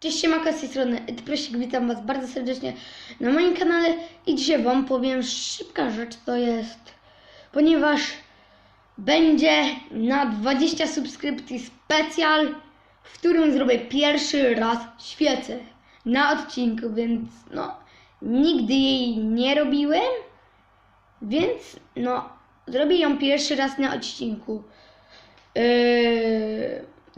Cześć, siemaka z tej strony Prosik, witam Was bardzo serdecznie na moim kanale i dzisiaj Wam powiem szybka rzecz to jest, ponieważ będzie na 20 subskrypcji specjal, w którym zrobię pierwszy raz świecę na odcinku, więc no, nigdy jej nie robiłem, więc no, zrobię ją pierwszy raz na odcinku. Yy,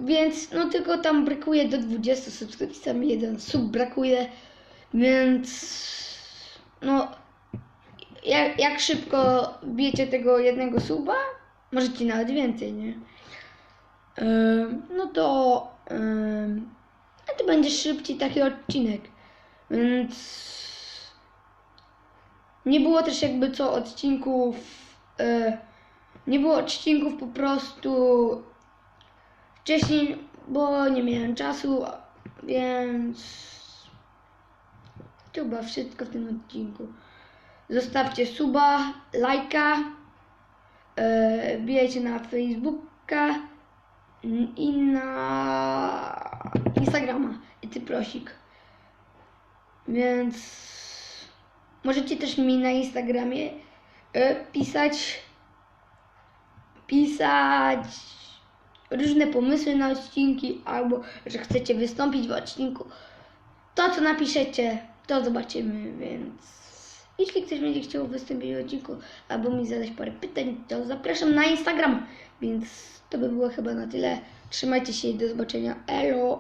więc no tylko tam brakuje do 20 subskrypcji, tam jeden sub brakuje, więc no jak, jak szybko bijecie tego jednego suba, możecie nawet więcej, nie? No to to będzie szybciej taki odcinek, więc nie było też jakby co odcinków, yy, nie było odcinków po prostu wcześniej, bo nie miałem czasu, więc to chyba wszystko w tym odcinku. Zostawcie suba, lajka, yy, na Facebooka i na Instagrama i ty prosik. Więc możecie też mi na Instagramie yy, pisać pisać różne pomysły na odcinki, albo że chcecie wystąpić w odcinku. To, co napiszecie, to zobaczymy, więc jeśli ktoś będzie chciał wystąpić w odcinku, albo mi zadać parę pytań, to zapraszam na Instagram. Więc to by było chyba na tyle. Trzymajcie się i do zobaczenia. Elo!